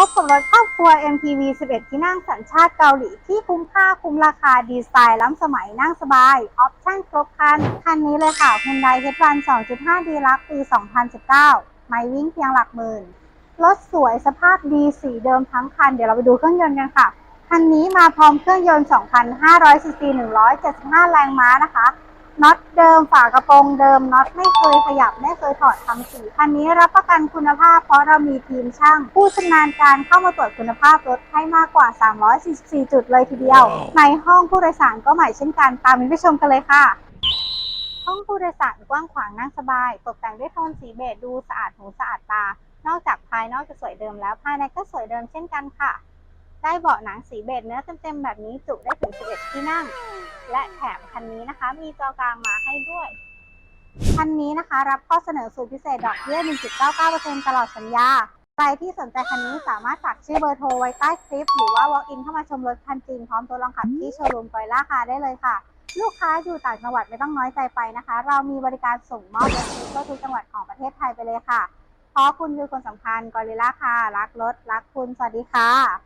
พบกับรถครอบครัว MPV 11 ที่นั่งสัญชาติเกาหลีที่คุ้มค่าคุ้มราคาดีไซน์ล้ำสมัยนั่งสบาย ออปชั่นครบครัน คันนี้เลยค่ะ Hyundai H1 2.5 d ลักปี 2019 ไม่วิ่งเพียงหลักหมื่น รถสวยสภาพดีสีเดิมทั้งคัน เดี๋ยวเราไปดูเครื่องยนต์กันค่ะ คันนี้มาพร้อมเครื่องยนต์ 2,500ซีซี175 แรงม้านะคะ น็อตเดิมฝากระโปรงเดิมน็อตไม่เคยขยับไม่เคยถอดทำสีคันนี้รับประกันคุณภาพเพราะเรามีทีมช่าง ผู้ชำนาญการเข้ามาตรวจคุณภาพรถให้มากกว่า 344 จุดเลยทีเดียว ในห้องผู้โดยสารก็ใหม่เช่นกันตามมิ้นไปชมกันเลยค่ะห้องผู้โดยสารกว้างขวางนั่งสบาย ตกแต่งด้วยโทนสีเบจดูสะอาดหูสะอาดตา นอกจากภายนอกจะสวยเดิมแล้วภายในก็สวยเดิมเช่นกันค่ะ ได้เบาะหนังสีเบจเนื้อเต็มๆแบบนี้จุได้ถึง 11 ที่นั่ง และแถมคันนี้นะคะ มีจอกลางมาให้ด้วย คันนี้นะคะ รับข้อเสนอสูตรพิเศษดอกเบี้ย 1.99%ตลอดสัญญา ใครที่สนใจคันนี้สามารถฝากชื่อเบอร์โทรไว้ใต้คลิป หรือว่า walk in เข้ามาชมรถคันจริงพร้อมตัวลองขับที่โชว์รูมกอยล่าคาได้เลยค่ะ ลูกค้าอยู่ต่างจังหวัดไม่ต้องน้อยใจไปนะคะ เรามีบริการส่งมอบรถทั่วทุกจังหวัดของประเทศไทยไปเลยค่ะเพราะคุณคือคนสำคัญกอริล่าค่ะรักรถรักคุณสวัสดีค่ะ